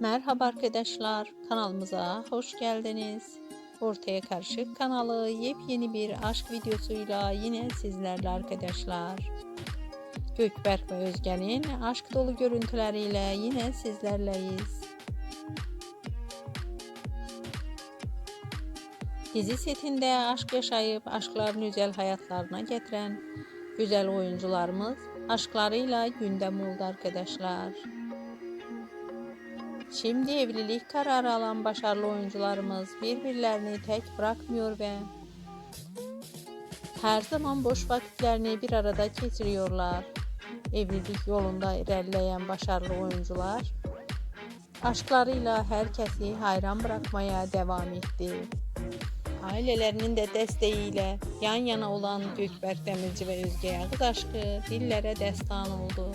Merhaba arkadaşlar, kanalımıza hoş geldiniz. Ortaya Karışık kanalı yepyeni bir aşk videosuyla yine sizlerle arkadaşlar. Gökberk ve Özge'nin aşk dolu görüntüleriyle yine sizlerleyiz. Dizi setinde aşk yaşayıp aşklarını güzel hayatlarına getiren güzel oyuncularımız aşklarıyla gündem oldu arkadaşlar. Şimdi evlilik kararı alan başarılı oyuncularımız birbirlerini tek bırakmıyor ve her zaman boş vakitlerini bir arada geçiriyorlar. Evlilik yolunda ilerleyen başarılı oyuncular aşklarıyla herkesi hayran bırakmaya devam etti. Ailelerinin de desteğiyle yan yana olan Gökberk Demirci ve Özge Yağız aşkı dillere destan oldu.